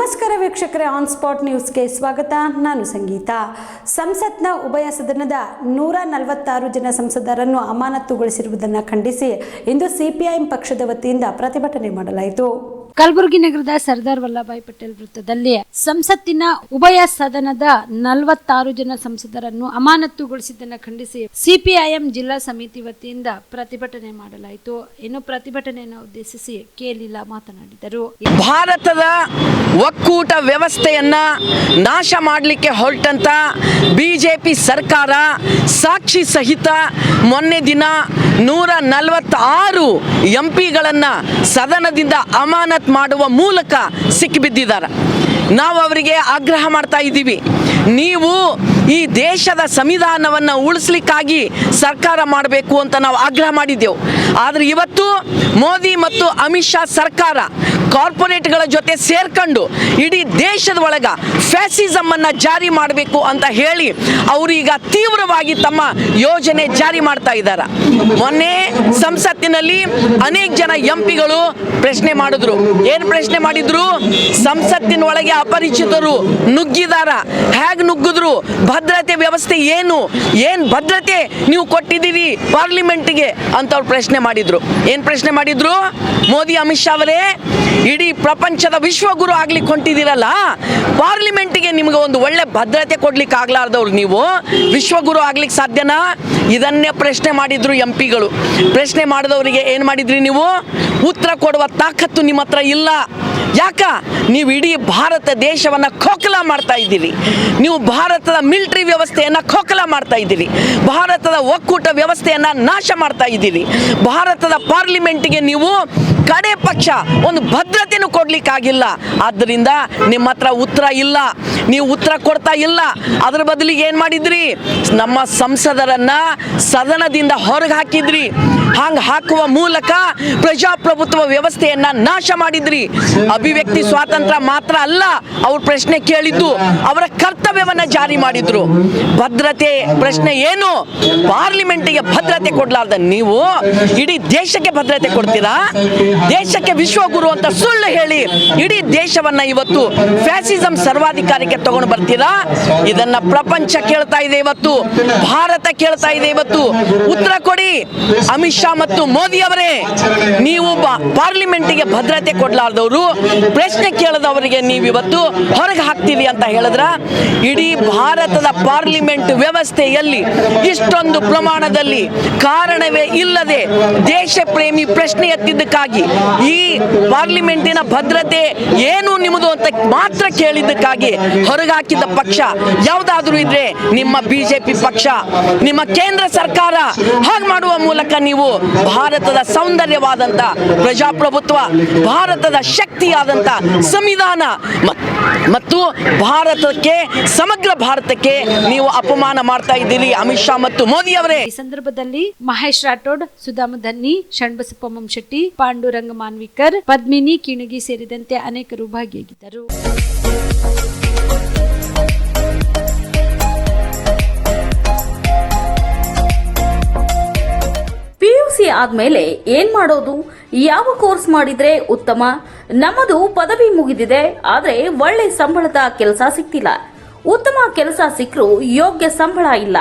ನಮಸ್ಕಾರ ವೀಕ್ಷಕರೇ on spot ನ್ಯೂಸ್ಗೆ ಸ್ವಾಗತ. ನಾನು ಸಂಗೀತ. ಸಂಸತ್ನ ಉಭಯ ಸದನದ ನೂರ ನಲವತ್ತಾರು ಜನ ಸಂಸದರನ್ನು ಅಮಾನತುಗೊಳಿಸಿರುವುದನ್ನು ಖಂಡಿಸಿ ಇಂದು ಸಿಪಿಐಎಂ ಪಕ್ಷದ ವತಿಯಿಂದ ಪ್ರತಿಭಟನೆ ಮಾಡಲಾಯಿತು. ಕಲಬುರಗಿ ನಗರದ ಸರ್ದಾರ್ ವಲ್ಲಭಾಯಿ ಪಟೇಲ್ ವೃತ್ತದಲ್ಲಿ ಸಂಸತ್ತಿನ ಉಭಯ ಸದನದ ನಲವತ್ತಾರು ಜನ ಸಂಸದರನ್ನು ಅಮಾನತುಗೊಳಿಸಿದ್ದನ್ನು ಖಂಡಿಸಿ ಸಿಪಿಐಎಂ ಜಿಲ್ಲಾ ಸಮಿತಿ ವತಿಯಿಂದ ಪ್ರತಿಭಟನೆ ಮಾಡಲಾಯಿತು. ಇನ್ನು ಪ್ರತಿಭಟನೆಯನ್ನು ಉದ್ದೇಶಿಸಿ ಕೆ. ಲೀಲಾ ಮಾತನಾಡಿದರು. ಭಾರತದ ಒಕ್ಕೂಟ ವ್ಯವಸ್ಥೆಯನ್ನ ನಾಶ ಮಾಡಲಿಕ್ಕೆ ಹೊರಟಂತ ಬಿಜೆಪಿ ಸರ್ಕಾರ ಸಾಕ್ಷಿ ಸಹಿತ ಮೊನ್ನೆ ದಿನ ನೂರ ನಲವತ್ತಾರು ಎಂ ಪಿಗಳನ್ನು ಸದನದಿಂದ ಅಮಾನತ್ ಮಾಡುವ ಮೂಲಕ ಸಿಕ್ಕಿಬಿದ್ದಿದ್ದಾರೆ. ನಾವು ಅವರಿಗೆ ಆಗ್ರಹ ಮಾಡ್ತಾ ಇದ್ದೀವಿ. ನೀವು ಈ ದೇಶದ ಸಂವಿಧಾನವನ್ನು ಉಳಿಸ್ಲಿಕ್ಕಾಗಿ ಸರ್ಕಾರ ಮಾಡಬೇಕು ಅಂತ ನಾವು ಆಗ್ರಹ ಮಾಡಿದ್ದೆವು. ಆದರೆ ಇವತ್ತು ಮೋದಿ ಮತ್ತು ಅಮಿತ್ ಶಾ ಸರ್ಕಾರ ಕಾರ್ಪೊರೇಟ್ಗಳ ಜೊತೆ ಸೇರ್ಕೊಂಡು ಇಡೀ ದೇಶದ ಒಳಗ ಫ್ಯಾಸಿಸಮ್ ಜಾರಿ ಮಾಡಬೇಕು ಅಂತ ಹೇಳಿ ಅವರು ಈಗ ತೀವ್ರವಾಗಿ ತಮ್ಮ ಯೋಜನೆ ಜಾರಿ ಮಾಡ್ತಾ ಇದ್ದಾರೆ. ಮೊನ್ನೆ ಸಂಸತ್ತಿನಲ್ಲಿ ಅನೇಕ ಜನ ಎಂ ಪ್ರಶ್ನೆ ಮಾಡಿದ್ರು. ಏನು ಪ್ರಶ್ನೆ ಮಾಡಿದ್ರು? ಸಂಸತ್ತಿನ ಒಳಗೆ ಅಪರಿಚಿತರು ನುಗ್ಗಿದಾರ. ಹೇಗೆ ನುಗ್ಗಿದ್ರು? ಭದ್ರತೆ ವ್ಯವಸ್ಥೆ ಏನು? ಏನು ಭದ್ರತೆ ನೀವು ಕೊಟ್ಟಿದ್ದೀರಿ ಪಾರ್ಲಿಮೆಂಟ್ಗೆ ಅಂತ ಅವ್ರು ಪ್ರಶ್ನೆ ಮಾಡಿದ್ರು. ಏನು ಪ್ರಶ್ನೆ ಮಾಡಿದ್ರು? ಮೋದಿ, ಅಮಿತ್ ಶಾ ಅವರೇ, ಇಡೀ ಪ್ರಪಂಚದ ವಿಶ್ವಗುರು ಆಗ್ಲಿಕ್ಕೆ ಹೊಂಟಿದ್ದೀರಲ್ಲ, ಪಾರ್ಲಿಮೆಂಟ್ಗೆ ನಿಮ್ಗೆ ಒಂದು ಒಳ್ಳೆ ಭದ್ರತೆ ಕೊಡ್ಲಿಕ್ಕೆ ಆಗ್ಲಾರ್ದವ್ರು ನೀವು. ವಿಶ್ವಗುರು ಆಗ್ಲಿಕ್ಕೆ ಸಾಧ್ಯನಾ? ಇದನ್ನೇ ಪ್ರಶ್ನೆ ಮಾಡಿದ್ರು ಎಂ ಪಿಗಳು. ಪ್ರಶ್ನೆ ಮಾಡಿದವರಿಗೆ ಏನು ಮಾಡಿದ್ರಿ ನೀವು? ಉತ್ತರ ಕೊಡುವ ತಾಕತ್ತು ನಿಮ್ಮ ಹತ್ರ ಇಲ್ಲ. ಯಾಕ? ನೀವು ಇಡೀ ಭಾರತ ದೇಶವನ್ನ ಖೋಖಲ ಮಾಡ್ತಾ ಇದ್ದೀರಿ. ನೀವು ಭಾರತದ ಮಿಲಿಟರಿ ವ್ಯವಸ್ಥೆಯನ್ನ ಖೋಖಲ ಮಾಡ್ತಾ ಇದ್ದೀರಿ. ಭಾರತದ ಒಕ್ಕೂಟ ವ್ಯವಸ್ಥೆಯನ್ನ ನಾಶ ಮಾಡ್ತಾ ಇದ್ದೀರಿ. ಭಾರತದ ಪಾರ್ಲಿಮೆಂಟ್ಗೆ ನೀವು ಕಡೆ ಪಕ್ಷ ಒಂದು ಭದ್ರತೆಯನ್ನು ಕೊಡ್ಲಿಕ್ಕಾಗಿಲ್ಲ. ಆದ್ದರಿಂದ ನಿಮ್ಮ ಹತ್ರ ಉತ್ತರ ಇಲ್ಲ. ನೀವು ಉತ್ತರ ಕೊಡ್ತಾ ಇಲ್ಲ. ಅದ್ರ ಬದಲಿಗೆ ಏನು ಮಾಡಿದ್ರಿ? ನಮ್ಮ ಸಂಸದರನ್ನ ಸದನದಿಂದ ಹೊರಗೆ ಹಾಕಿದ್ರಿ. ಹಂಗೆ ಹಾಕುವ ಮೂಲಕ ಪ್ರಜಾಪ್ರಭುತ್ವ ವ್ಯವಸ್ಥೆಯನ್ನ ನಾಶ ಮಾಡಿದ್ರಿ. ಅಭಿವ್ಯಕ್ತಿ ಸ್ವಾತಂತ್ರ್ಯ ಮಾತ್ರ ಅಲ್ಲ, ಅವ್ರ ಪ್ರಶ್ನೆ ಕೇಳಿದ್ದು, ಅವರ ಕರ್ತವ್ಯವನ್ನ ಜಾರಿ ಮಾಡಿದ್ರು. ಭದ್ರತೆ ಪ್ರಶ್ನೆ ಏನು? ಪಾರ್ಲಿಮೆಂಟಿಗೆ ಭದ್ರತೆ ಕೊಡ್ಲಾರ್ದ ನೀವು ಇಡೀ ದೇಶಕ್ಕೆ ಭದ್ರತೆ ಕೊಡ್ತೀರಾ? ದೇಶಕ್ಕೆ ವಿಶ್ವಗುರು ಅಂತ ಸುಳ್ಳು ಹೇಳಿ ಇಡೀ ದೇಶವನ್ನ ಇವತ್ತು ಫ್ಯಾಸಿಸಂ ಸರ್ವಾಧಿಕಾರಕ್ಕೆ ತಗೊಂಡು ಬರ್ತೀರಾ? ಇದನ್ನ ಪ್ರಪಂಚ ಕೇಳ್ತಾ ಇದೆ ಇವತ್ತು, ಭಾರತ ಕೇಳ್ತಾ ಇದೆ ಇವತ್ತು. ಉತ್ತರ ಕೊಡಿ. ಅಮಿತ್ ಶಾ ಮತ್ತು ಮೋದಿ ಅವರೇ, ನೀವು ಪಾರ್ಲಿಮೆಂಟಿಗೆ ಭದ್ರತೆ ಕೊಡ್ಲಾರ್ದವರು. ಪ್ರಶ್ನೆ ಕೇಳದವರಿಗೆ ನೀವು ಇವತ್ತು ಹೊರಗೆ ಹಾಕ್ತೀವಿ ಅಂತ ಹೇಳಿದ್ರ? ಇಡೀ ಭಾರತದ ಪಾರ್ಲಿಮೆಂಟ್ ವ್ಯವಸ್ಥೆಯಲ್ಲಿ ಇಷ್ಟೊಂದು ಪ್ರಮಾಣದಲ್ಲಿ ಕಾರಣವೇ ಇಲ್ಲದೆ ದೇಶ ಪ್ರೇಮಿ ಪ್ರಶ್ನೆ ಎತ್ತಿದ್ದಕ್ಕಾಗಿ ಈ ಪಾರ್ಲಿಮೆಂಟಿನ ಭದ್ರತೆ ಏನು ನಿಮ್ಮದು ಅಂತ ಮಾತ್ರ ಕೇಳಿದ್ದಕ್ಕಾಗಿ ಹೊರಗಾಕಿದ ಪಕ್ಷ, ಯಾವುದಾದ್ರೂ ಇದ್ರೆ ನಿಮ್ಮ ಬಿಜೆಪಿ ಪಕ್ಷ, ನಿಮ್ಮ ಕೇಂದ್ರ ಸರ್ಕಾರ ಹಾಗೆ ಮಾಡುವ ಮೂಲಕ ನೀವು ಭಾರತದ ಸೌಂದರ್ಯವಾದಂತ, ಪ್ರಜಾಪ್ರಭುತ್ವ, ಭಾರತದ ಶಕ್ತಿಯಾದಂತ ಸಂವಿಧಾನ ಮತ್ತು ಭಾರತಕ್ಕೆ, ಸಮಗ್ರ ಭಾರತಕ್ಕೆ ನೀವು ಅಪಮಾನ ಮಾಡ್ತಾ ಇದ್ದೀರಿ ಅಮಿತ್ ಶಾ ಮತ್ತು ಮೋದಿ ಅವರೇ ಈ ಸಂದರ್ಭದಲ್ಲಿ ಮಹೇಶ್ ರಾಠೋಡ್ ಸುಧಾಮ ಧನ್ನಿ ಶಣ್ಬಸಪ್ಪ ಶೆಟ್ಟಿ ಪಾಂಡುರಂಗ ಮಾನ್ವಿಕರ್ ಪದ್ಮಿನಿ ಕಿಣಗಿ ಸೇರಿದಂತೆ ಅನೇಕರು ಭಾಗಿಯಾಗಿದ್ದರು. ಪಿಯುಸಿ ಆದ್ಮೇಲೆ ಏನ್ ಮಾಡೋದು? ಯಾವ ಕೋರ್ಸ್ ಮಾಡಿದ್ರೆ ಉತ್ತಮ? ನಮ್ಮದು ಪದವಿ ಮುಗಿದಿದೆ, ಆದ್ರೆ ಒಳ್ಳೆ ಸಂಬಳದ ಕೆಲಸ ಸಿಕ್ತಿಲ್ಲ ಉತ್ತಮ ಕೆಲಸ ಸಿಕ್ಕರೂ ಯೋಗ್ಯ ಸಂಬಳ ಇಲ್ಲ.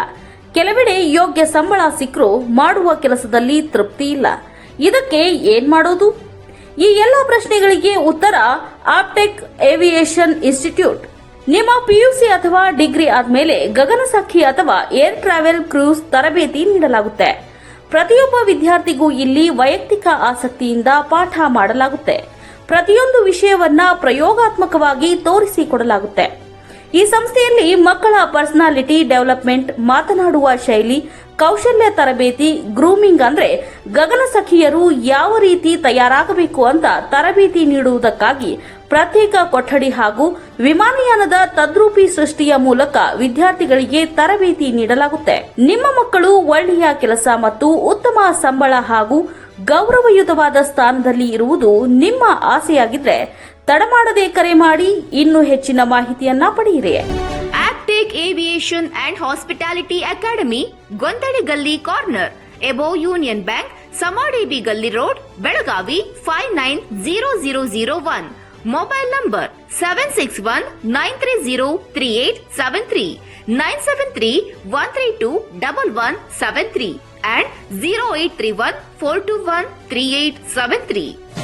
ಕೆಲವೆಡೆ ಯೋಗ್ಯ ಸಂಬಳ ಸಿಕ್ಕರೂ ಮಾಡುವ ಕೆಲಸದಲ್ಲಿ ತೃಪ್ತಿ ಇಲ್ಲ. ಇದಕ್ಕೆ ಏನ್ ಮಾಡೋದು? ಈ ಎಲ್ಲ ಪ್ರಶ್ನೆಗಳಿಗೆ ಉತ್ತರ ಆಪ್ಟೆಕ್ ಏವಿಯೇಷನ್ ಇನ್ಸ್ಟಿಟ್ಯೂಟ್ ನಿಮ್ಮ ಪಿಯುಸಿ ಅಥವಾ ಡಿಗ್ರಿ ಆದ್ಮೇಲೆ ಗಗನಸಖಿ ಅಥವಾ ಏರ್ ಟ್ರಾವೆಲ್ ಕ್ರೂಸ್ ತರಬೇತಿ ನೀಡಲಾಗುತ್ತೆ. ಪ್ರತಿಯೊಬ್ಬ ವಿದ್ಯಾರ್ಥಿಗೂ ಇಲ್ಲಿ ವೈಯಕ್ತಿಕ ಆಸಕ್ತಿಯಿಂದ ಪಾಠ ಮಾಡಲಾಗುತ್ತೆ. ಪ್ರತಿಯೊಂದು ವಿಷಯವನ್ನ ಪ್ರಯೋಗಾತ್ಮಕವಾಗಿ ತೋರಿಸಿಕೊಡಲಾಗುತ್ತೆ ಈ ಸಂಸ್ಥೆಯಲ್ಲಿ ಮಕ್ಕಳ ಪರ್ಸನಾಲಿಟಿ ಡೆವಲಪ್ಮೆಂಟ್ ಮಾತನಾಡುವ ಶೈಲಿ ಕೌಶಲ್ಯ ತರಬೇತಿ ಗ್ರೂಮಿಂಗ್ ಅಂದ್ರೆ ಗಗನಸಖಿಯರು ಯಾವ ರೀತಿ ತಯಾರಾಗಬೇಕು ಅಂತ ತರಬೇತಿ ನೀಡುವುದಕ್ಕಾಗಿ ಪ್ರತ್ಯೇಕ ಕೊಠಡಿ ಹಾಗೂ ವಿಮಾನಯಾನದ ತದ್ರೂಪಿ ಸೃಷ್ಟಿಯ ಮೂಲಕ ವಿದ್ಯಾರ್ಥಿಗಳಿಗೆ ತರಬೇತಿ ನೀಡಲಾಗುತ್ತೆ. ನಿಮ್ಮ ಮಕ್ಕಳು ಒಳ್ಳೆಯ ಕೆಲಸ ಮತ್ತು ಉತ್ತಮ ಸಂಬಳ ಹಾಗೂ ಗೌರವಯುತವಾದ ಸ್ಥಾನದಲ್ಲಿ ಇರುವುದು ನಿಮ್ಮ ಆಸೆಯಾಗಿದ್ರೆ ತಡಮಾಡದೆ ಕರೆ ಮಾಡಿ ಇನ್ನೂ ಹೆಚ್ಚಿನ ಮಾಹಿತಿಯನ್ನ ಪಡೆಯಿರಿ. Aviation and Hospitality Academy, Gondadigully Corner, above Union Bank, Samadhi Gully Road, Belagavi 590001. Mobile number 761-930-3873, and 0831-421-3873.